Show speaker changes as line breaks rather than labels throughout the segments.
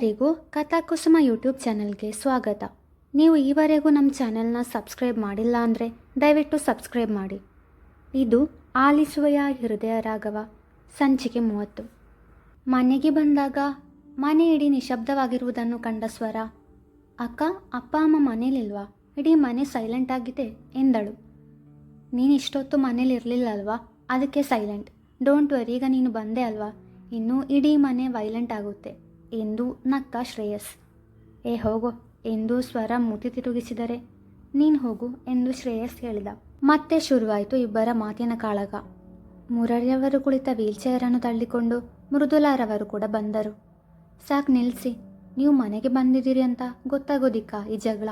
ಎಲ್ಲರಿಗೂ ಕಥಾಕುಸುಮ ಯೂಟ್ಯೂಬ್ ಚಾನಲ್ಗೆ ಸ್ವಾಗತ. ನೀವು ಈವರೆಗೂ ನಮ್ಮ ಚಾನೆಲ್ನ ಸಬ್ಸ್ಕ್ರೈಬ್ ಮಾಡಿಲ್ಲ ಅಂದರೆ ದಯವಿಟ್ಟು ಸಬ್ಸ್ಕ್ರೈಬ್ ಮಾಡಿ. ಇದು ಆಲಿಸುವೆಯ ಹೃದಯ ರಾಘವ, ಸಂಚಿಕೆ ಮೂವತ್ತು. ಮನೆಗೆ ಬಂದಾಗ ಮನೆ ಇಡೀ ನಿಶಬ್ದವಾಗಿರುವುದನ್ನು ಕಂಡ ಸ್ವರ, ಅಕ್ಕ, ಅಪ್ಪ, ಅಮ್ಮ ಮನೇಲಿಲ್ವಾ? ಇಡೀ ಮನೆ ಸೈಲೆಂಟ್ ಆಗಿದೆ ಎಂದಳು. ನೀನು ಇಷ್ಟೊತ್ತು ಮನೇಲಿರಲಿಲ್ಲ ಅಲ್ವಾ ಅದಕ್ಕೆ ಸೈಲೆಂಟ್. ಡೋಂಟ್ ವರಿ, ಈಗ ನೀನು ಬಂದೆ ಅಲ್ವಾ? ಇನ್ನು ಇಡೀ ಮನೆ ವೈಲೆಂಟ್ ಆಗುತ್ತೆ. ಎಂದು ನಕ್ಕ ಶ್ರೇಯಸ್. ಏ ಹೋಗೋ, ಎಂದು ಸ್ವರ ಮೂತಿ ತಿರುಗಿಸಿದರೆ. ನೀನು ಹೋಗು ಎಂದು ಶ್ರೇಯಸ್ ಹೇಳಿದ. ಮತ್ತೆ ಶುರುವಾಯಿತು ಇಬ್ಬರ ಮಾತಿನ ಕಾಳಗ. ಮುರಳಿಯವರು ಕುಳಿತ ವೀಲ್ಚೇರನ್ನು ತಳ್ಳಿಕೊಂಡು ಮೃದುಲಾರವರು ಕೂಡ ಬಂದರು. ಸಾಕ್ ನಿಲ್ಲಿಸಿ ನೀವು ಮನೆಗೆ ಬಂದಿದ್ದೀರಿ ಅಂತ ಗೊತ್ತಾಗೋದಿಕ್ಕ ಈ ಜಗಳ.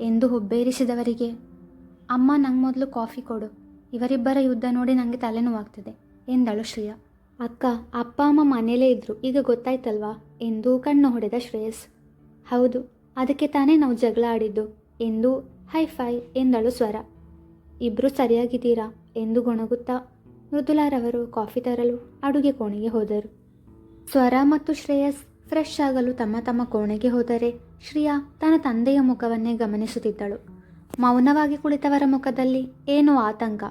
ಎಂದು ಹುಬ್ಬೇರಿಸಿದವರಿಗೆ, ಅಮ್ಮ, ನಂಗೆ ಮೊದಲು ಕಾಫಿ ಕೊಡು. ಇವರಿಬ್ಬರ ಯುದ್ಧ ನೋಡಿ ನನಗೆ ತಲೆನೋವಾಗ್ತಿದೆ, ಎಂದಳು ಶ್ರೇಯ. ಅಕ್ಕ, ಅಪ್ಪ, ಅಮ್ಮ ಮನೇಲೇ ಇದ್ರು, ಈಗ ಗೊತ್ತಾಯ್ತಲ್ವಾ? ಎಂದು ಕಣ್ಣು ಹೊಡೆದ ಶ್ರೇಯಸ್. ಹೌದು, ಅದಕ್ಕೆ ತಾನೇ ನಾವು ಜಗಳ ಆಡಿದ್ದು, ಎಂದು ಹೈ ಫೈ ಎಂದಳು ಸ್ವರ. ಇಬ್ಬರು ಸರಿಯಾಗಿದ್ದೀರಾ ಎಂದು ಗೊಣಗುತ್ತಾ ಮೃದುಲಾರವರು ಕಾಫಿ ತರಲು ಅಡುಗೆ ಕೋಣೆಗೆ ಹೋದರು. ಸ್ವರ ಮತ್ತು ಶ್ರೇಯಸ್ ಫ್ರೆಶ್ ಆಗಲು ತಮ್ಮ ತಮ್ಮ ಕೋಣೆಗೆ ಹೋದರೆ ಶ್ರಿಯಾ ತನ್ನ ತಂದೆಯ ಮುಖವನ್ನೇ ಗಮನಿಸುತ್ತಿದ್ದಳು. ಮೌನವಾಗಿ ಕುಳಿತವರ ಮುಖದಲ್ಲಿ ಏನೋ ಆತಂಕ,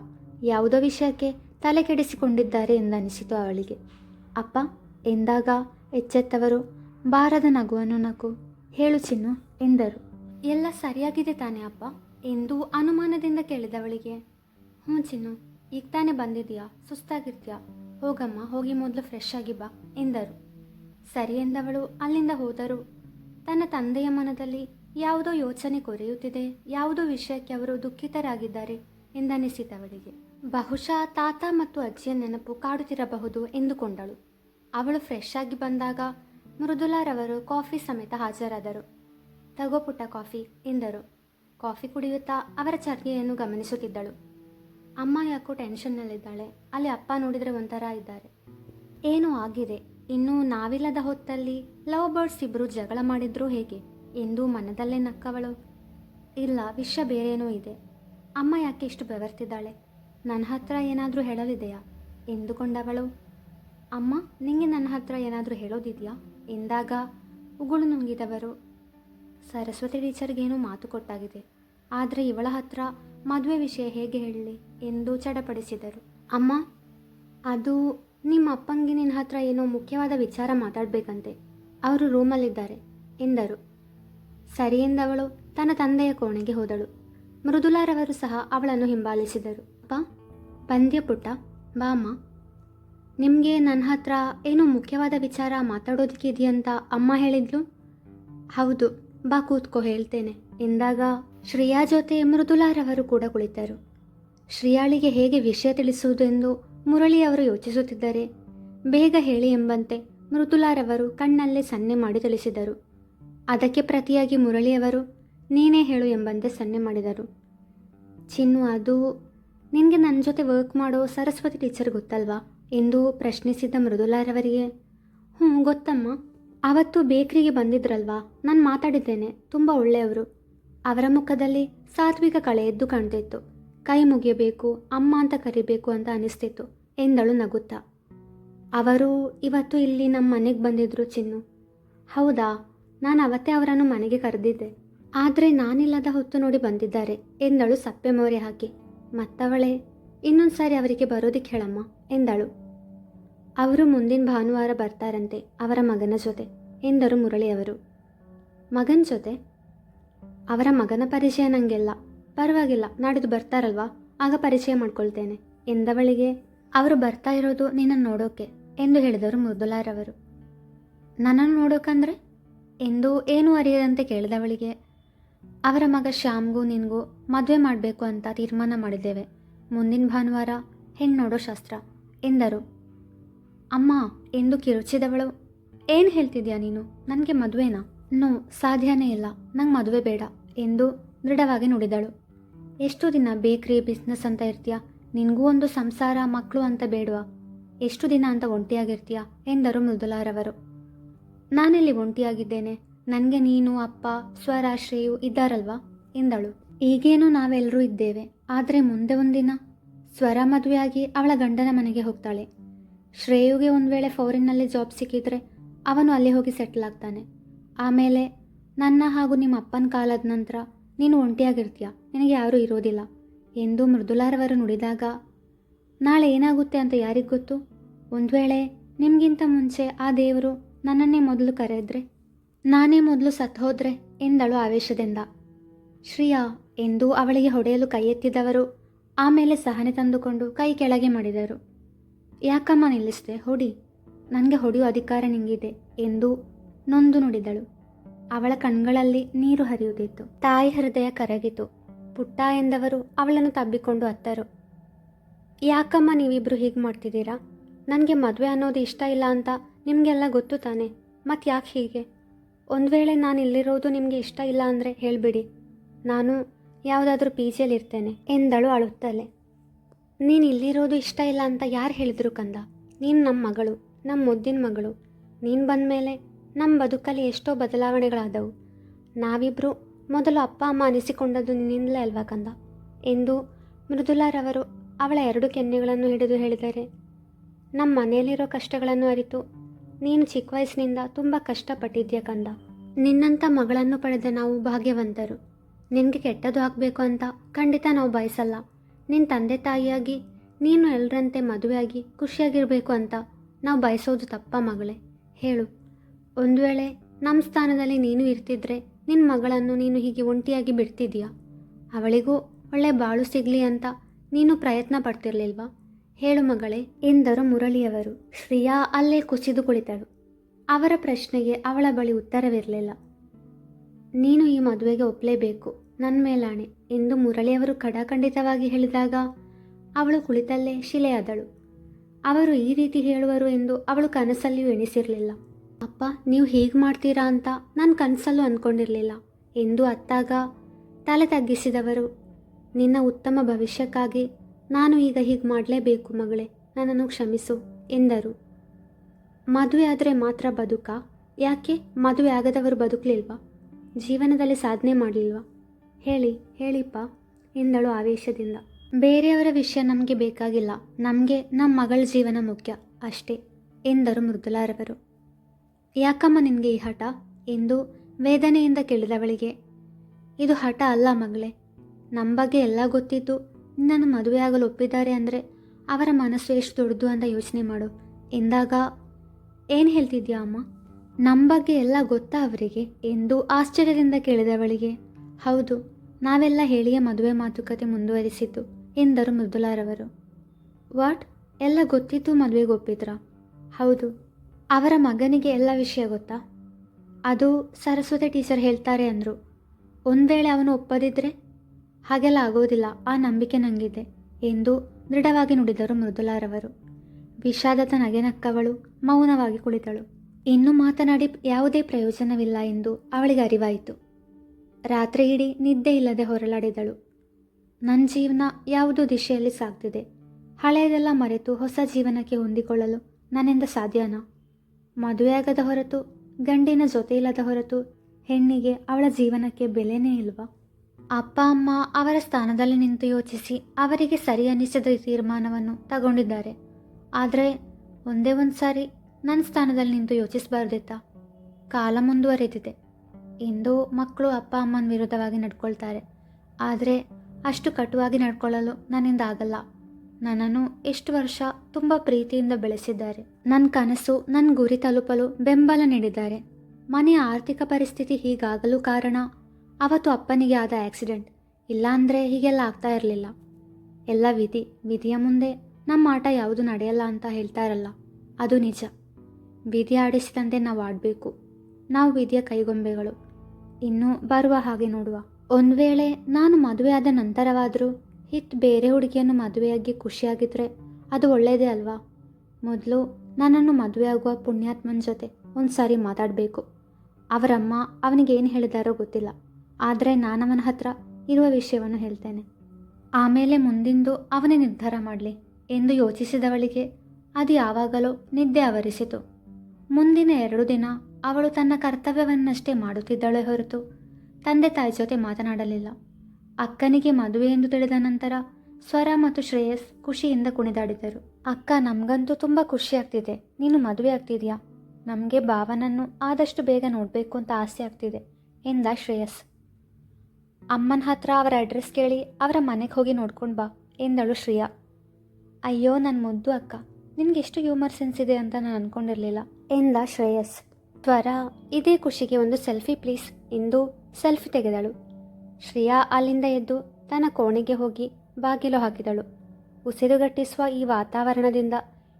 ಯಾವುದೋ ವಿಷಯಕ್ಕೆ ತಲೆ ಕೆಡಿಸಿಕೊಂಡಿದ್ದಾರೆ ಎಂದನಿಸಿತು ಅವಳಿಗೆ. ಅಪ್ಪ, ಎಂದಾಗ ಎಚ್ಚೆತ್ತವರು, ಬಾರದ ನಗುವನ್ನು ನಗು, ಹೇಳು ಚಿನ್ನು, ಎಂದರು. ಎಲ್ಲ ಸರಿಯಾಗಿದೆ ತಾನೇ ಅಪ್ಪ, ಎಂದು ಅನುಮಾನದಿಂದ ಕೇಳಿದವಳಿಗೆ, ಹ್ಞೂ ಚಿನ್ನು, ಈಗ ತಾನೇ ಬಂದಿದೆಯಾ ಸುಸ್ತಾಗಿರ್ತೀಯಾ? ಹೋಗಮ್ಮ, ಹೋಗಿ ಮೊದಲು ಫ್ರೆಶ್ ಆಗಿ ಬಾ, ಎಂದರು. ಸರಿ ಎಂದವಳು ಅಲ್ಲಿಂದ ಹೋದರು. ತನ್ನ ತಂದೆಯ ಮನದಲ್ಲಿ ಯಾವುದೋ ಯೋಚನೆ ಕೊರೆಯುತ್ತಿದೆ, ಯಾವುದೋ ವಿಷಯಕ್ಕೆ ಅವರು ದುಃಖಿತರಾಗಿದ್ದಾರೆ ಎಂದನಿಸಿದವಳಿಗೆ, ಬಹುಶಃ ತಾತ ಮತ್ತು ಅಜ್ಜಿಯ ನೆನಪು ಕಾಡುತ್ತಿರಬಹುದು, ಎಂದುಕೊಂಡಳು. ಅವಳು ಫ್ರೆಶ್ ಆಗಿ ಬಂದಾಗ ಮೃದುಲಾರವರು ಕಾಫಿ ಸಮೇತ ಹಾಜರಾದರು. ತಗೋ ಪುಟ್ಟ ಕಾಫಿ ಎಂದರು ಕಾಫಿ ಕುಡಿಯುತ್ತಾ ಅವರ ಚರ್ಚೆಯನ್ನು ಗಮನಿಸುತ್ತಿದ್ದಳು. ಅಮ್ಮ ಯಾಕೋ ಟೆನ್ಷನ್ನಲ್ಲಿದ್ದಾಳೆ ಅಲ್ಲಿ ಅಪ್ಪ ನೋಡಿದರೆ ಒಂಥರ ಇದ್ದಾರೆ. ಏನೂ ಆಗಿದೆ. ಇನ್ನು ನಾವಿಲ್ಲದ ಹೊತ್ತಲ್ಲಿ ಲವ್ ಬರ್ಡ್ಸ್ ಇಬ್ಬರು ಜಗಳ ಮಾಡಿದ್ರು ಹೇಗೆ? ಎಂದು ಮನದಲ್ಲೇ ನಕ್ಕವಳು. ಇಲ್ಲ ವಿಷಯ ಬೇರೇನೂ ಇದೆ. ಅಮ್ಮ ಯಾಕೆ ಇಷ್ಟು ಬೆವರ್ತಿದ್ದಾಳೆ? ನನ್ನ ಹತ್ರ ಏನಾದರೂ ಹೇಳಲಿದೆಯಾ? ಎಂದುಕೊಂಡವಳು. ಅಮ್ಮ, ನಿಂಗೆ ನನ್ನ ಹತ್ರ ಏನಾದರೂ ಹೇಳೋದಿದೆಯಾ? ಎಂದಾಗ ಉಗುಳು ನುಂಗಿದವರು. ಸರಸ್ವತಿ ಟೀಚರ್ಗೇನೋ ಮಾತು ಕೊಟ್ಟಾಗಿದೆ. ಆದರೆ ಇವಳ ಹತ್ರ ಮದುವೆ ವಿಷಯ ಹೇಗೆ ಹೇಳಲಿ ಎಂದು ಚಡಪಡಿಸಿದರು. ಅಮ್ಮ, ಅದು ನಿಮ್ಮ ಅಪ್ಪಂಗೆ ನಿನ್ನ ಹತ್ರ ಏನೋ ಮುಖ್ಯವಾದ ವಿಚಾರ ಮಾತಾಡಬೇಕಂತೆ. ಅವರು ರೂಮಲ್ಲಿದ್ದಾರೆ ಎಂದರು. ಸರಿ ಎಂದವಳು ತನ್ನ ತಂದೆಯ ಕೋಣೆಗೆ ಹೋದಳು. ಮೃದುಲಾರವರು ಸಹ ಅವಳನ್ನು ಹಿಂಬಾಲಿಸಿದರು. ಅಪ್ಪ ಬಂದ್ಯ ಪುಟ್ಟ? ಬಾ ಅಮ್ಮ. ನಿಮಗೆ ನನ್ನ ಹತ್ರ ಏನೋ ಮುಖ್ಯವಾದ ವಿಚಾರ ಮಾತಾಡೋದಕ್ಕಿದೆಯಂತ ಅಮ್ಮ ಹೇಳಿದ್ಲು? ಹೌದು, ಬಾ ಕೂತ್ಕೋ ಹೇಳ್ತೇನೆ. ಎಂದಾಗ ಶ್ರೇಯಾ ಜೊತೆ ಮೃದುಲಾರವರು ಕೂಡ ಕುಳಿತರು. ಶ್ರೇಯಾಳಿಗೆ ಹೇಗೆ ವಿಷಯ ತಿಳಿಸುವುದೆಂದು ಮುರಳಿ ಅವರು ಯೋಚಿಸುತ್ತಿದ್ದರೆ, ಬೇಗ ಹೇಳಿ ಎಂಬಂತೆ ಮೃದುಲಾರವರು ಕಣ್ಣಲ್ಲೇ ಸನ್ನೆ ಮಾಡಿ ತಿಳಿಸಿದರು. ಅದಕ್ಕೆ ಪ್ರತಿಯಾಗಿ ಮುರಳಿಯವರು ನೀನೇ ಹೇಳು ಎಂಬಂತೆ ಸನ್ನೆ ಮಾಡಿದರು. ಚಿನ್ನು, ಅದು ನಿನಗೆ ನನ್ನ ಜೊತೆ ವರ್ಕ್ ಮಾಡೋ ಸರಸ್ವತಿ ಟೀಚರ್ ಗೊತ್ತಲ್ವಾ? ಎಂದು ಪ್ರಶ್ನಿಸಿದ ಮೃದುಲಾರವರಿಗೆ, ಹ್ಞೂ ಗೊತ್ತಮ್ಮ, ಅವತ್ತು ಬೇಕ್ರಿಗೆ ಬಂದಿದ್ರಲ್ವಾ, ನಾನು ಮಾತಾಡಿದ್ದೇನೆ, ತುಂಬ ಒಳ್ಳೆಯವರು. ಅವರ ಮುಖದಲ್ಲಿ ಸಾತ್ವಿಕ ಕಳೆ ಎದ್ದು ಕಾಣ್ತಿತ್ತು. ಕೈ ಮುಗಿಯಬೇಕು, ಅಮ್ಮ ಅಂತ ಕರಿಬೇಕು ಅಂತ ಅನಿಸ್ತಿತ್ತು, ಎಂದಳು ನಗುತ್ತಾ. ಅವರು, ಇವತ್ತು ಇಲ್ಲಿ ನಮ್ಮ ಮನೆಗೆ ಬಂದಿದ್ರು ಚಿನ್ನು. ಹೌದಾ, ನಾನು ಅವತ್ತೇ ಅವರನ್ನು ಮನೆಗೆ ಕರೆದಿದ್ದೆ. ಆದರೆ ನಾನಿಲ್ಲದ ಹೊತ್ತು ನೋಡಿ ಬಂದಿದ್ದಾರೆ, ಎಂದಳು ಸಪ್ಪೆ ಮೋರೆ ಹಾಕಿ. ಮತ್ತವಳೇ? ಇನ್ನೊಂದು ಸಾರಿ ಅವರಿಗೆ ಬರೋದಿಕ್ಕೆ ಹೇಳಮ್ಮ, ಎಂದಳು. ಅವರು ಮುಂದಿನ ಭಾನುವಾರ ಬರ್ತಾರಂತೆ ಅವರ ಮಗನ ಜೊತೆ, ಎಂದರು ಮುರಳಿಯವರು. ಮಗನ ಜೊತೆ? ಅವರ ಮಗನ ಪರಿಚಯ ನನಗೆಲ್ಲ ಪರವಾಗಿಲ್ಲ, ನಾಡಿದ್ದು ಬರ್ತಾರಲ್ವಾ? ಆಗ ಪರಿಚಯ ಮಾಡ್ಕೊಳ್ತೇನೆ, ಎಂದವಳಿಗೆ. ಅವರು ಬರ್ತಾ ಇರೋದು ನಿನ್ನನ್ನು ನೋಡೋಕೆ, ಎಂದು ಹೇಳಿದರು ಮೃದುಲಾರವರು ನನ್ನನ್ನು ನೋಡೋಕಂದ್ರೆ? ಎಂದು ಏನೂ ಅರಿಯದಂತೆ ಕೇಳಿದವಳಿಗೆ. ಅವರ ಮಗ ಶ್ಯಾಮ್ಗೂ ನಿನಗೂ ಮದುವೆ ಮಾಡಬೇಕು ಅಂತ ತೀರ್ಮಾನ ಮಾಡಿದ್ದೇವೆ. ಮುಂದಿನ ಭಾನುವಾರ ಹೆಣ್ಣು ನೋಡೋ ಶಾಸ್ತ್ರ, ಎಂದರು. ಅಮ್ಮ, ಎಂದು ಕಿರುಚಿದವಳು. ಏನು ಹೇಳ್ತಿದ್ಯಾ ನೀನು? ನನಗೆ ಮದುವೆನಾ? ನೋ, ಸಾಧ್ಯನೇ ಇಲ್ಲ. ನಂಗೆ ಮದುವೆ ಬೇಡ, ಎಂದು ದೃಢವಾಗಿ ನುಡಿದಳು. ಎಷ್ಟು ದಿನ ಬೇಕ್ರಿ ಬಿಸ್ನೆಸ್ ಅಂತ ಇರ್ತೀಯ? ನಿನಗೂ ಒಂದು ಸಂಸಾರ ಮಕ್ಕಳು ಅಂತ ಬೇಡವಾ? ಎಷ್ಟು ದಿನ ಅಂತ ಒಂಟಿಯಾಗಿರ್ತೀಯ? ಎಂದರು ಮೃದುಲಾರವರು. ನಾನೆಲ್ಲಿ ಒಂಟಿಯಾಗಿದ್ದೇನೆ? ನನಗೆ ನೀನು, ಅಪ್ಪ ಸ್ವರ ಶ್ರೇಯು ಇದ್ದಾರಲ್ವಾ? ಎಂದಳು. ಈಗೇನು ನಾವೆಲ್ಲರೂ ಇದ್ದೇವೆ, ಆದರೆ ಮುಂದೆ ಒಂದಿನ ಸ್ವರ ಮದುವೆಯಾಗಿ ಅವಳ ಗಂಡನ ಮನೆಗೆ ಹೋಗ್ತಾಳೆ. ಶ್ರೇಯುಗೆ ಒಂದು ವೇಳೆ ಫಾರಿನ್ನಲ್ಲಿ ಜಾಬ್ ಸಿಕ್ಕಿದ್ರೆ ಅವನು ಅಲ್ಲಿ ಹೋಗಿ ಸೆಟ್ಲ್ ಆಗ್ತಾನೆ. ಆಮೇಲೆ ನನ್ನ ಹಾಗೂ ನಿಮ್ಮ ಅಪ್ಪನ ಕಾಲದ ನಂತರ ನೀನು ಒಂಟಿಯಾಗಿರ್ತೀಯ? ನಿನಗೆ ಯಾರೂ ಇರೋದಿಲ್ಲ. ಎಂದು ಮೃದುಲಾರವರು ನುಡಿದಾಗ, ನಾಳೆ ಏನಾಗುತ್ತೆ ಅಂತ ಯಾರಿಗೆ ಗೊತ್ತು? ಒಂದು ವೇಳೆ ನಿಮಗಿಂತ ಮುಂಚೆ ಆ ದೇವರು ನನ್ನನ್ನೇ ಮೊದಲು ಕರೆದ್ರೆ, ನಾನೇ ಮೊದಲು ಸತ್ತು ಹೋದ್ರೆ ಎಂದಳು ಆವೇಶದಿಂದ. ಶ್ರೀಯಾ ಎಂದು ಅವಳಿಗೆ ಹೊಡೆಯಲು ಕೈ ಎತ್ತಿದವರು. ಆಮೇಲೆ ಸಹನೆ ತಂದುಕೊಂಡು ಕೈ ಕೆಳಗೆ ಮಾಡಿದರು. ಯಾಕಮ್ಮ ನಿಲ್ಲಿಸಿದೆ? ಹೊಡಿ. ನನಗೆ ಹೊಡೆಯೋ ಅಧಿಕಾರ ನಿಂಗಿದೆ ಎಂದು ನೊಂದು ನುಡಿದಳು. ಅವಳ ಕಣ್ಗಳಲ್ಲಿ ನೀರು ಹರಿಯುತ್ತಿತ್ತು. ತಾಯಿ ಹೃದಯ ಕರಗಿತು. ಪುಟ್ಟ ಎಂದವರು ಅವಳನ್ನು ತಬ್ಬಿಕೊಂಡು ಅತ್ತರು. ಯಾಕಮ್ಮ ನೀವಿಬ್ರು ಹೀಗೆ ಮಾಡ್ತಿದ್ದೀರಾ? ನನಗೆ ಮದುವೆ ಅನ್ನೋದು ಇಷ್ಟ ಇಲ್ಲ ಅಂತ ನಿಮಗೆಲ್ಲ ಗೊತ್ತು ತಾನೆ. ಮತ್ತು ಯಾಕೆ ಹೀಗೆ? ಒಂದು ವೇಳೆ ನಾನು ಇಲ್ಲಿರೋದು ನಿಮಗೆ ಇಷ್ಟ ಇಲ್ಲ ಅಂದರೆ ಹೇಳಿಬಿಡಿ. ನಾನು ಯಾವುದಾದ್ರೂ ಪಿ ಜಿಯಲ್ಲಿ ಇರ್ತೇನೆ, ಎಂದಳು ಅಳುತ್ತಲೆ. ನೀನು ಇಲ್ಲಿರೋದು ಇಷ್ಟ ಇಲ್ಲ ಅಂತ ಯಾರು ಹೇಳಿದ್ರು ಕಂದ? ನೀನು ನಮ್ಮ ಮಗಳು ನಮ್ಮ ಮುದ್ದಿನ ಮಗಳು. ನೀನು ಬಂದ ಮೇಲೆ ನಮ್ಮ ಬದುಕಲ್ಲಿ ಎಷ್ಟೋ ಬದಲಾವಣೆಗಳಾದವು. ನಾವಿಬ್ಬರು ಮೊದಲು ಅಪ್ಪ, ಅಮ್ಮ ಅನಿಸಿಕೊಂಡದ್ದು ನಿನ್ನಿಂದಲೇ ಅಲ್ವಾ ಕಂದ? ಎಂದು ಮೃದುಲಾರವರು ಅವಳ ಎರಡು ಕೆನ್ನೆಗಳನ್ನು ಹಿಡಿದು ಹೇಳಿದರೆ ನಮ್ಮ ಮನೆಯಲ್ಲಿರೋ ಕಷ್ಟಗಳನ್ನು ಅರಿತು, ನೀನು ಚಿಕ್ಕ ವಯಸ್ಸಿನಿಂದ ತುಂಬ ಕಷ್ಟಪಟ್ಟಿದ್ಯಾ ಕಂದ? ನಿನ್ನಂಥ ಮಗಳನ್ನು ಪಡೆದ ನಾವು ಭಾಗ್ಯವಂತರು. ನಿನಗೆ ಕೆಟ್ಟದ್ದು ಹಾಕಬೇಕು ಅಂತ ಖಂಡಿತ ನಾವು ಬಯಸಲ್ಲ. ನಿನ್ನ ತಂದೆ ತಾಯಿಯಾಗಿ, ನೀನು ಎಲ್ಲರಂತೆ ಮದುವೆಯಾಗಿ ಖುಷಿಯಾಗಿರಬೇಕು ಅಂತ ನಾವು ಬಯಸೋದು ತಪ್ಪ ಮಗಳೇ. ಹೇಳು. ಒಂದು ವೇಳೆ ನಮ್ಮ ಸ್ಥಾನದಲ್ಲಿ ನೀನು ಇರ್ತಿದ್ರೆ ನಿನ್ನ ಮಗಳನ್ನು ನೀನು ಹೀಗೆ ಒಂಟಿಯಾಗಿ ಬಿಡ್ತಿದ್ಯಾ? ಅವಳಿಗೂ ಒಳ್ಳೆ ಬಾಳು ಸಿಗಲಿ ಅಂತ ನೀನು ಪ್ರಯತ್ನ ಪಡ್ತಿರ್ಲಿಲ್ವಾ? ಹೇಳು ಮಗಳೇ, ಎಂದರು ಮುರಳಿಯವರು. ಶ್ರೀಯಾ ಅಲ್ಲೇ ಕುಸಿದು ಕುಳಿತಳು. ಅವರ ಪ್ರಶ್ನೆಗೆ ಅವಳ ಬಳಿ ಉತ್ತರವಿರಲಿಲ್ಲ. ನೀನು ಈ ಮದುವೆಗೆ ಒಪ್ಪಲೇಬೇಕು ನನ್ನ ಮೇಲಾಣೆ. ಎಂದು ಮುರಳಿಯವರು ಖಡಾಖಂಡಿತವಾಗಿ ಹೇಳಿದಾಗ ಅವಳು ಕುಳಿತಲ್ಲೇ ಶಿಲೆಯಾದಳು. ಅವರು ಈ ರೀತಿ ಹೇಳುವರು ಎಂದು ಅವಳು ಕನಸಲ್ಲಿಯೂ ಎಣಿಸಿರಲಿಲ್ಲ. ಅಪ್ಪ, ನೀವು ಹೀಗೆ ಮಾಡ್ತೀರಾ ಅಂತ ನಾನು ಕನಸಲ್ಲೂ ಅಂದ್ಕೊಂಡಿರಲಿಲ್ಲ ಎಂದು ಅತ್ತಾಗ ತಲೆ ತಗ್ಗಿಸಿದವರು. ನಿನ್ನ ಉತ್ತಮ ಭವಿಷ್ಯಕ್ಕಾಗಿ ನಾನು ಈಗ ಹೀಗೆ ಮಾಡಲೇಬೇಕು ಮಗಳೇ, ನನ್ನನ್ನು ಕ್ಷಮಿಸು ಎಂದರು. ಮದುವೆ ಆದರೆ ಮಾತ್ರ ಬದುಕ? ಯಾಕೆ? ಮದುವೆ ಆಗದವರು ಬದುಕಲಿಲ್ವಾ? ಜೀವನದಲ್ಲಿ ಸಾಧನೆ ಮಾಡಲಿಲ್ವಾ? ಹೇಳಿ, ಹೇಳಿಪ್ಪ, ಎಂದಳು ಆವೇಶದಿಂದ. ಬೇರೆಯವರ ವಿಷಯ ನಮಗೆ ಬೇಕಾಗಿಲ್ಲ. ನಮಗೆ ನಮ್ಮ ಮಗಳ ಜೀವನ ಮುಖ್ಯ, ಅಷ್ಟೇ, ಎಂದರು ಮೃದುಲಾರವರು. ಯಾಕಮ್ಮ ನಿನಗೆ ಈ ಹಠ? ಎಂದು ವೇದನೆಯಿಂದ ಕೇಳಿದವಳಿಗೆ. ಇದು ಹಠ ಅಲ್ಲ ಮಗಳೇ. ನಮ್ಮ ಬಗ್ಗೆ ಎಲ್ಲ ಗೊತ್ತಿದ್ದು ಮದುವೆ ಮದುವೆಯಾಗಲು ಒಪ್ಪಿದ್ದಾರೆ ಅಂದರೆ ಅವರ ಮನಸ್ಸು ಎಷ್ಟು ದೊಡ್ಡದು ಅಂತ ಯೋಚನೆ ಮಾಡು. ಎಂದಾಗ, ಏನು ಹೇಳ್ತಿದ್ಯಾ ಅಮ್ಮ? ನಮ್ಮ ಬಗ್ಗೆ ಎಲ್ಲ ಗೊತ್ತಾ ಅವರಿಗೆ? ಎಂದು ಆಶ್ಚರ್ಯದಿಂದ ಕೇಳಿದವಳಿಗೆ, ಹೌದು, ನಾವೆಲ್ಲ ಹೇಳಿಯೇ ಮದುವೆ ಮಾತುಕತೆ ಮುಂದುವರಿಸಿತು, ಎಂದರು ಮೃದುಲಾರವರು. ವಾಟ್? ಎಲ್ಲ ಗೊತ್ತಿತ್ತು ಮದುವೆಗೆ ಒಪ್ಪಿದ್ರಾ ಹೌದು, ಅವರ ಮಗನಿಗೆ ಎಲ್ಲ ವಿಷಯ ಗೊತ್ತಾ? ಅದು ಸರಸ್ವತಿ ಟೀಚರ್ ಹೇಳ್ತಾರೆ, ಅಂದರು. ಒಂದು ವೇಳೆ ಅವನು ಒಪ್ಪದಿದ್ದರೆ ಹಾಗೆಲ್ಲ ಆಗೋದಿಲ್ಲ, ಆ ನಂಬಿಕೆ ನನಗಿದೆ ಎಂದು ದೃಢವಾಗಿ ನುಡಿದರು ಮೃದುಲಾರವರು. ವಿಷಾದದ ನಗೆನಕ್ಕವಳು ಮೌನವಾಗಿ ಕುಳಿತಳು. ಇನ್ನು ಮಾತನಾಡಿ ಯಾವುದೇ ಪ್ರಯೋಜನವಿಲ್ಲ ಎಂದು ಅವಳಿಗೆ ಅರಿವಾಯಿತು. ರಾತ್ರಿ ಇಡೀ ನಿದ್ದೆ ಇಲ್ಲದೆ ಹೊರಳಾಡಿದಳು ನನ್ನ ಜೀವನ ಯಾವುದೋ ದಿಶೆಯಲ್ಲಿ ಸಾಗ್ತಿದೆ. ಹಳೆಯದೆಲ್ಲ ಮರೆತು ಹೊಸ ಜೀವನಕ್ಕೆ ಹೊಂದಿಕೊಳ್ಳಲು ನನ್ನಿಂದ ಸಾಧ್ಯನಾ? ಮದುವೆಯಾಗದ ಹೊರತು, ಗಂಡಿನ ಜೊತೆ ಇಲ್ಲದ ಹೊರತು ಹೆಣ್ಣಿಗೆ ಅವಳ ಜೀವನಕ್ಕೆ ಬೆಲೆನೇ ಇಲ್ವಾ? ಅಪ್ಪ, ಅಮ್ಮ ಅವರ ಸ್ಥಾನದಲ್ಲಿ ನಿಂತು ಯೋಚಿಸಿ ಅವರಿಗೆ ಸರಿ ಅನ್ನಿಸಿದ ತೀರ್ಮಾನವನ್ನು ತಗೊಂಡಿದ್ದಾರೆ. ಆದರೆ ಒಂದೇ ಒಂದು ಸಾರಿ ನನ್ನ ಸ್ಥಾನದಲ್ಲಿ ನಿಂತು ಯೋಚಿಸಬಾರ್ದಿತ್ತ. ಕಾಲ ಮುಂದುವರೆದಿದೆ. ಇಂದು ಮಕ್ಕಳು ಅಪ್ಪ ಅಮ್ಮನ ವಿರುದ್ಧವಾಗಿ ನಡ್ಕೊಳ್ತಾರೆ. ಆದರೆ ಅಷ್ಟು ಕಟುವಾಗಿ ನಡ್ಕೊಳ್ಳಲು ನನ್ನಿಂದ ಆಗಲ್ಲ. ನನ್ನನ್ನು ಎಷ್ಟು ವರ್ಷ ತುಂಬ ಪ್ರೀತಿಯಿಂದ ಬೆಳೆಸಿದ್ದಾರೆ. ನನ್ನ ಕನಸು ನನ್ನ ಗುರಿ ತಲುಪಲು ಬೆಂಬಲ ನೀಡಿದ್ದಾರೆ. ಮನೆಯ ಆರ್ಥಿಕ ಪರಿಸ್ಥಿತಿ ಹೀಗಾಗಲು ಕಾರಣ ಅವತ್ತು ಅಪ್ಪನಿಗೆ ಆದ ಆಕ್ಸಿಡೆಂಟ್. ಇಲ್ಲಾಂದರೆ ಹೀಗೆಲ್ಲ ಆಗ್ತಾ ಇರಲಿಲ್ಲ. ಎಲ್ಲ ವಿಧಿ, ವಿಧಿಯ ಮುಂದೆ ನಮ್ಮ ಆಟ ಯಾವುದು ನಡೆಯಲ್ಲ ಅಂತ ಹೇಳ್ತಾ ಇರಲ್ಲ. ಅದು ನಿಜ. ವಿಧಿ ಆಡಿಸಿದಂತೆ ನಾವು ಆಡಬೇಕು. ನಾವು ವಿಧಿಯ ಕೈಗೊಂಬೆಗಳು. ಇನ್ನು ಬರುವ ಹಾಗೆ ನೋಡುವ. ಒಂದು ವೇಳೆ ನಾನು ಮದುವೆಯಾದ ನಂತರವಾದರೂ ಹಿತ್ ಬೇರೆ ಹುಡುಗಿಯನ್ನು ಮದುವೆಯಾಗಿ ಖುಷಿಯಾಗಿದ್ರೆ ಅದು ಒಳ್ಳೆಯದೇ ಅಲ್ವಾ? ಮೊದಲು ನನ್ನನ್ನು ಮದುವೆಯಾಗುವ ಪುಣ್ಯಾತ್ಮನ ಜೊತೆ ಒಂದು ಸಾರಿ ಮಾತಾಡಬೇಕು. ಅವರಮ್ಮ ಅವನಿಗೇನು ಹೇಳಿದಾರೋ ಗೊತ್ತಿಲ್ಲ. ಆದರೆ ನಾನವನ ಹತ್ರ ಇರುವ ವಿಷಯವನ್ನು ಹೇಳ್ತೇನೆ. ಆಮೇಲೆ ಮುಂದಿಂದು ಅವನೇ ನಿರ್ಧಾರ ಮಾಡಲಿ ಎಂದು ಯೋಚಿಸಿದವಳಿಗೆ ಅದು ಯಾವಾಗಲೂ ನಿದ್ದೆ ಆವರಿಸಿತು. ಮುಂದಿನ ಎರಡು ದಿನ ಅವಳು ತನ್ನ ಕರ್ತವ್ಯವನ್ನಷ್ಟೇ ಮಾಡುತ್ತಿದ್ದಳೆ ಹೊರತು ತಂದೆ ತಾಯಿ ಜೊತೆ ಮಾತನಾಡಲಿಲ್ಲ. ಅಕ್ಕನಿಗೆ ಮದುವೆ ಎಂದು ತಿಳಿದ ನಂತರ ಸ್ವರ ಮತ್ತು ಶ್ರೇಯಸ್ ಖುಷಿಯಿಂದ ಕುಣಿದಾಡಿದರು. ಅಕ್ಕ, ನಮಗಂತೂ ತುಂಬ ಖುಷಿ ಆಗ್ತಿದೆ. ನೀನು ಮದುವೆ ಆಗ್ತಿದ್ಯಾ? ನಮಗೆ ಭಾವನನ್ನು ಆದಷ್ಟು ಬೇಗ ನೋಡಬೇಕು ಅಂತ ಆಸೆ ಆಗ್ತಿದೆ, ಎಂದ ಶ್ರೇಯಸ್. ಅಮ್ಮನ ಹತ್ರ ಅವರ ಅಡ್ರೆಸ್ ಕೇಳಿ ಅವರ ಮನೆಗೆ ಹೋಗಿ ನೋಡ್ಕೊಂಡು ಬಾ, ಎಂದಳು ಶ್ರೇಯಾ. ಅಯ್ಯೋ ನನ್ನ ಮುದ್ದು ಅಕ್ಕ. ನಿನ್ಗೆ ಎಷ್ಟು ಹ್ಯೂಮರ್ ಸೆನ್ಸ್ ಇದೆ ಅಂತ ನಾನು ಅಂದ್ಕೊಂಡಿರಲಿಲ್ಲ ಎಂದ ಶ್ರೇಯಸ್. ತ್ವರ, ಇದೇ ಖುಷಿಗೆ ಒಂದು ಸೆಲ್ಫಿ ಪ್ಲೀಸ್ ಎಂದು ಸೆಲ್ಫಿ ತೆಗೆದಳು. ಶ್ರೇಯಾ ಅಲ್ಲಿಂದ ಎದ್ದು ತನ್ನ ಕೋಣೆಗೆ ಹೋಗಿ ಬಾಗಿಲು ಹಾಕಿದಳು. ಉಸಿರುಗಟ್ಟಿಸುವ ಈ ವಾತಾವರಣದಿಂದ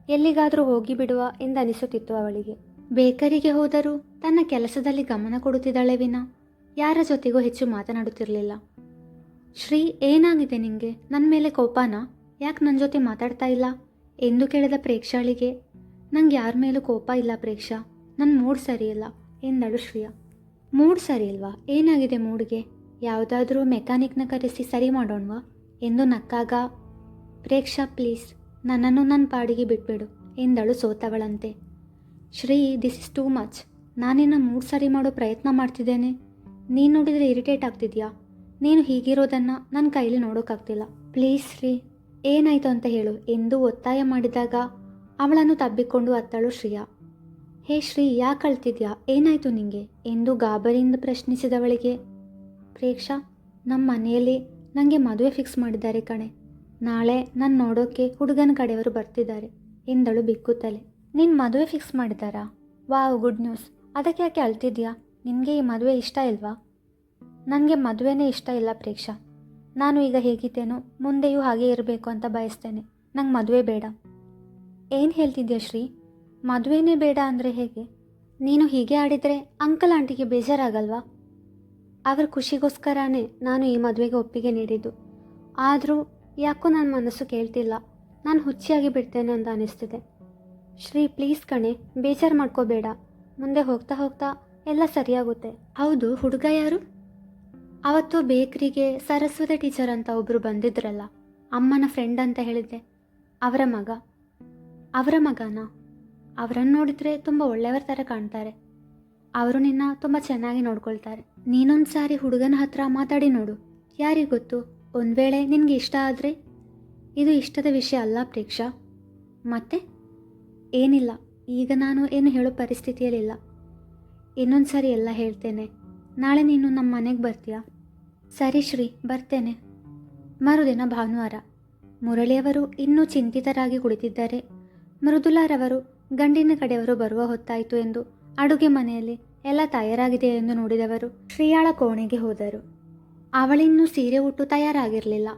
ಎಲ್ಲಿಗಾದರೂ ಹೋಗಿ ಬಿಡುವ ಎಂದನಿಸುತ್ತಿತ್ತು ಅವಳಿಗೆ. ಬೇಕರಿಗೆ ಹೋದರೂ ತನ್ನ ಕೆಲಸದಲ್ಲಿ ಗಮನ ಕೊಡುತ್ತಿದ್ದಾಳೆ ವಿನ. ಯಾರ ಜೊತೆಗೂ ಹೆಚ್ಚು ಮಾತನಾಡುತ್ತಿರಲಿಲ್ಲ. ಶ್ರೀ, ಏನಾಗಿದೆ ನಿಂಗೆ? ನನ್ನ ಮೇಲೆ ಕೋಪನಾ? ಯಾಕೆ ನನ್ನ ಜೊತೆ ಮಾತಾಡ್ತಾ ಇಲ್ಲ? ಎಂದು ಕೇಳಿದ ಪ್ರೇಕ್ಷಾಳಿಗೆ, ನಂಗೆ ಯಾರ ಮೇಲೂ ಕೋಪ ಇಲ್ಲ ಪ್ರೇಕ್ಷಾ ನನ್ನ ಮೂಡ್ ಸರಿಯಿಲ್ಲ, ಎಂದಳು ಶ್ರೇಯಾ. ಮೂಡ್ ಸರಿ ಇಲ್ವಾ ಏನಾಗಿದೆ ಮೂಡ್ಗೆ? ಯಾವುದಾದ್ರೂ ಮೆಕ್ಯಾನಿಕ್ನ ಕರೆಸಿ ಸರಿ ಮಾಡೋಣವಾ? ಎಂದು ನಕ್ಕಾಗ, ಪ್ರೇಕ್ಷಾ, ಪ್ಲೀಸ್, ನನ್ನನ್ನು ನನ್ನ ಪಾಡಿಗೆ ಬಿಟ್ಬಿಡು, ಎಂದಳು ಸೋತವಳಂತೆ. Shri, this is too much. ನಾನಿನ್ನ ಮೂಡ್ ಸರಿ ಮಾಡೋ ಪ್ರಯತ್ನ ಮಾಡ್ತಿದ್ದೇನೆ. ನೀನು ನೋಡಿದರೆ ಇರಿಟೇಟ್ ಆಗ್ತಿದ್ಯಾ? ನೀನು ಹೀಗಿರೋದನ್ನು ನನ್ನ ಕೈಲಿ ನೋಡೋಕ್ಕಾಗ್ತಿಲ್ಲ ಪ್ಲೀಸ್, ಶ್ರೀ. ಏನಾಯಿತು ಅಂತ ಹೇಳು. ಎಂದು ಒತ್ತಾಯ ಮಾಡಿದಾಗ ಅವಳನ್ನು ತಬ್ಬಿಕೊಂಡು ಅತ್ತಳು ಶ್ರೀಯಾ. ಹೇ ಶ್ರೀ, ಯಾಕೆ ಅಳ್ತಿದ್ಯಾ? ಏನಾಯಿತು ನಿಂಗೆ? ಎಂದು ಗಾಬರಿಯಿಂದ ಪ್ರಶ್ನಿಸಿದವಳಿಗೆ, ಪ್ರೇಕ್ಷಾ ನಮ್ಮ ಮನೆಯಲ್ಲಿ ನನಗೆ ಮದುವೆ ಫಿಕ್ಸ್ ಮಾಡಿದ್ದಾರೆ ಕಣೆ. ನಾಳೆ ನಾನು ನೋಡೋಕ್ಕೆ ಹುಡುಗನ ಕಡೆಯವರು ಬರ್ತಿದ್ದಾರೆ, ಎಂದಳು ಬಿಕ್ಕುತ್ತಲೆ. ನಿನ್ನ ಮದುವೆ ಫಿಕ್ಸ್ ಮಾಡಿದ್ದಾರಾ? ವಾವ್ ಗುಡ್ ನ್ಯೂಸ್ ಅದಕ್ಕೆ ಯಾಕೆ ಅಳ್ತಿದ್ಯಾ? ನಿನಗೆ ಈ ಮದುವೆ ಇಷ್ಟ ಇಲ್ವಾ? ನನಗೆ ಮದುವೆನೇ ಇಷ್ಟ ಇಲ್ಲ ಪ್ರೇಕ್ಷಾ. ನಾನು ಈಗ ಹೇಗಿದ್ದೇನೋ ಮುಂದೆಯೂ ಹಾಗೆ ಇರಬೇಕು ಅಂತ ಬಯಸ್ತೇನೆ. ನಂಗೆ ಮದುವೆ ಬೇಡ. ಏನು ಹೇಳ್ತಿದ್ಯಾ ಶ್ರೀ? ಮದುವೆನೇ ಬೇಡ ಅಂದರೆ ಹೇಗೆ? ನೀನು ಹೀಗೆ ಆಡಿದರೆ ಅಂಕಲ್ ಆಂಟಿಗೆ ಬೇಜಾರಾಗಲ್ವಾ? ಅವರ ಖುಷಿಗೋಸ್ಕರನೇ ನಾನು ಈ ಮದುವೆಗೆ ಒಪ್ಪಿಗೆ ನೀಡಿದ್ದು. ಆದರೂ ಯಾಕೋ ನನ್ನ ಮನಸ್ಸು ಕೇಳ್ತಿಲ್ಲ. ನಾನು ಹುಚ್ಚಿಯಾಗಿ ಬಿಡ್ತೇನೆ ಅಂತ ಅನಿಸ್ತಿದೆ. ಶ್ರೀ, ಪ್ಲೀಸ್ ಕಣೆ, ಬೇಜಾರು ಮಾಡ್ಕೋಬೇಡ. ಮುಂದೆ ಹೋಗ್ತಾ ಹೋಗ್ತಾ ಎಲ್ಲ ಸರಿಯಾಗುತ್ತೆ. ಹೌದು, ಹುಡುಗ ಯಾರು? ಅವತ್ತು ಬೇಕ್ರಿಗೆ ಸರಸ್ವತಿ ಟೀಚರ್ ಅಂತ ಒಬ್ಬರು ಬಂದಿದ್ರಲ್ಲ, ಅಮ್ಮನ ಫ್ರೆಂಡ್ ಅಂತ ಹೇಳಿದ್ದೆ. ಅವರ ಮಗ. ಅವರ ಮಗನ? ಅವರನ್ನು ನೋಡಿದರೆ ತುಂಬ ಒಳ್ಳೆಯವರ ಥರ ಕಾಣ್ತಾರೆ. ಅವರು ನಿನ್ನ ತುಂಬ ಚೆನ್ನಾಗಿ ನೋಡ್ಕೊಳ್ತಾರೆ. ನೀನೊಂದು ಸಾರಿ ಹುಡುಗನ ಹತ್ರ ಮಾತಾಡಿ ನೋಡು. ಯಾರಿಗೆ ಗೊತ್ತು? ಒಂದು ವೇಳೆ ನಿನಗೆ ಇಷ್ಟ ಆದರೆ? ಇದು ಇಷ್ಟದ ವಿಷಯ ಅಲ್ಲ ಪ್ರೇಕ್ಷಾ. ಮತ್ತೆ? ಏನಿಲ್ಲ. ಈಗ ನಾನು ಏನು ಹೇಳೋ ಪರಿಸ್ಥಿತಿಯಲ್ಲಿಲ್ಲ. ಇನ್ನೊಂದು ಸಾರಿ ಎಲ್ಲ ಹೇಳ್ತೇನೆ. ನಾಳೆ ನೀನು ನಮ್ಮ ಮನೆಗೆ ಬರ್ತೀಯಾ? ಸರಿ ಶ್ರೀ, ಬರ್ತೇನೆ. ಮರುದಿನ ಭಾನುವಾರ. ಮುರಳಿಯವರು ಇನ್ನೂ ಚಿಂತಿತರಾಗಿ ಕುಳಿತಿದ್ದಾರೆ. ಮೃದುಲಾರವರು, ಗಂಡಿನ ಕಡೆಯವರು ಬರುವ ಹೊತ್ತಾಯಿತು ಎಂದು ಅಡುಗೆ ಮನೆಯಲ್ಲಿ ಎಲ್ಲ ತಯಾರಾಗಿದೆ ಎಂದು ನೋಡಿದವರು ಶ್ರೀಯಾಳ ಕೋಣೆಗೆ ಹೋದರು. ಅವಳಿನ್ನೂ ಸೀರೆ ಉಟ್ಟು ತಯಾರಾಗಿರಲಿಲ್ಲ.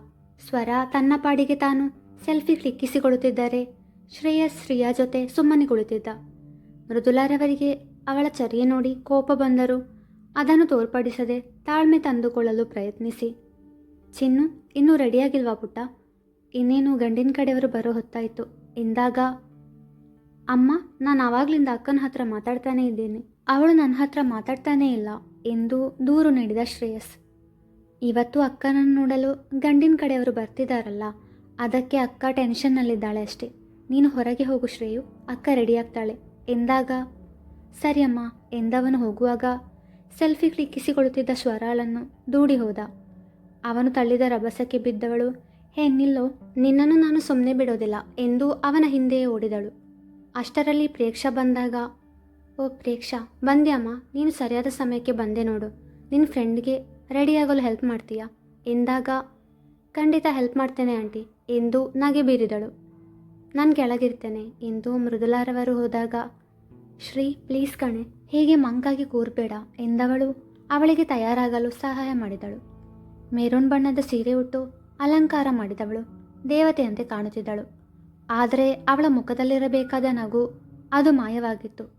ಸ್ವರ ತನ್ನ ಪಾಡಿಗೆ ತಾನು ಸೆಲ್ಫಿ ಕ್ಲಿಕ್ಕಿಸಿಕೊಳ್ಳುತ್ತಿದ್ದಾರೆ ಶ್ರೇಯಸ್ ಶ್ರೀಯಾ ಜೊತೆ ಸುಮ್ಮನೆ ಕುಳಿತಿದ್ದ. ಮೃದುಲಾರವರಿಗೆ ಅವಳ ಚರ್ಯೆ ನೋಡಿ ಕೋಪ ಬಂದರೂ ಅದನ್ನು ತೋರ್ಪಡಿಸದೆ ತಾಳ್ಮೆ ತಂದುಕೊಳ್ಳಲು ಪ್ರಯತ್ನಿಸಿ. ಚಿನ್ನು, ಇನ್ನೂ ರೆಡಿಯಾಗಿಲ್ವಾ ಪುಟ್ಟ? ಇನ್ನೇನು ಗಂಡಿನ ಕಡೆಯವರು ಬರೋ ಹೊತ್ತಾಯಿತು. ಎಂದಾಗ, ಅಮ್ಮ, ನಾನು ಆವಾಗಲಿಂದ ಅಕ್ಕನ ಹತ್ರ ಮಾತಾಡ್ತಾನೇ ಇದ್ದೀನಿ. ಅವಳು ನನ್ನ ಹತ್ರ ಮಾತಾಡ್ತಾನೇ ಇಲ್ಲ ಎಂದು ದೂರು ನೀಡಿದ ಶ್ರೇಯಸ್. ಇವತ್ತು ಅಕ್ಕನನ್ನು ನೋಡಲು ಗಂಡಿನ ಕಡೆಯವರು ಬರ್ತಿದ್ದಾರಲ್ಲ ಅದಕ್ಕೆ ಅಕ್ಕ ಟೆನ್ಷನ್ನಲ್ಲಿದ್ದಾಳೆ ಅಷ್ಟೇ. ನೀನು ಹೊರಗೆ ಹೋಗು ಶ್ರೇಯು, ಅಕ್ಕ ರೆಡಿಯಾಗ್ತಾಳೆ. ಎಂದಾಗ ಸರಿ ಅಮ್ಮ ಎಂದವನು ಹೋಗುವಾಗ ಸೆಲ್ಫಿ ಕ್ಲಿಕ್ಕಿಸಿಕೊಳ್ಳುತ್ತಿದ್ದ ಸ್ವರಾಳನ್ನು ದೂಡಿ ಹೋದ. ಅವನು ತಳ್ಳಿದ ರಭಸಕ್ಕೆ ಬಿದ್ದವಳು, ಹೇ, ನಿಲ್ಲೋ, ನಿನ್ನನ್ನು ನಾನು ಸುಮ್ಮನೆ ಬಿಡೋದಿಲ್ಲ ಎಂದು ಅವನ ಹಿಂದೆಯೇ ಓಡಿದಳು. ಅಷ್ಟರಲ್ಲಿ ಪ್ರೇಕ್ಷಾ ಬಂದಾಗ, ಓ ಪ್ರೇಕ್ಷಾ ಬಂದ್ಯಾಮ್ಮ ನೀನು ಸರಿಯಾದ ಸಮಯಕ್ಕೆ ಬಂದೆ ನೋಡು. ನಿನ್ನ ಫ್ರೆಂಡ್ಗೆ ರೆಡಿಯಾಗಲು ಹೆಲ್ಪ್ ಮಾಡ್ತೀಯಾ? ಎಂದಾಗ, ಖಂಡಿತ ಹೆಲ್ಪ್ ಮಾಡ್ತೇನೆ ಆಂಟಿ ಎಂದು ನಗೆ ಬೀರಿದಳು. ನಾನು ಕೆಳಗಿರ್ತೇನೆ ಎಂದು ಮೃದುಲಾರವರು ಹೋದಾಗ, ಶ್ರೀ, ಪ್ಲೀಸ್ ಕಣೆ ಹೀಗೆ ಮಂಕಾಗಿ ಕೂರ್ಬೇಡ ಎಂದವಳು. ಅವಳಿಗೆ ತಯಾರಾಗಲು ಸಹಾಯ ಮಾಡಿದಳು. ಮೆರೂನ್ ಬಣ್ಣದ ಸೀರೆ ಉಟ್ಟು ಅಲಂಕಾರ ಮಾಡಿದವಳು. ದೇವತೆಯಂತೆ ಕಾಣುತ್ತಿದ್ದಳು. ಆದರೆ ಅವಳ ಮುಖದಲ್ಲಿರಬೇಕಾದ ನಗು ಅದು ಮಾಯವಾಗಿತ್ತು.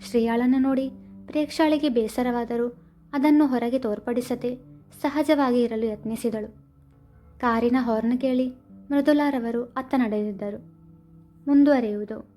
ಶ್ರೀಯಾಳನ್ನು ನೋಡಿ ಪ್ರೇಕ್ಷಾಳಿಗೆ ಬೇಸರವಾದರೂ ಅದನ್ನು ಹೊರಗೆ ತೋರ್ಪಡಿಸದೆ ಸಹಜವಾಗಿ ಇರಲು ಯತ್ನಿಸಿದಳು. ಕಾರಿನ ಹಾರ್ನ್ ಕೇಳಿ ಮೃದುಲಾರವರು ಅತ್ತ ನಡೆದಿದ್ದರು. ಮುಂದುವರೆಯುವುದು.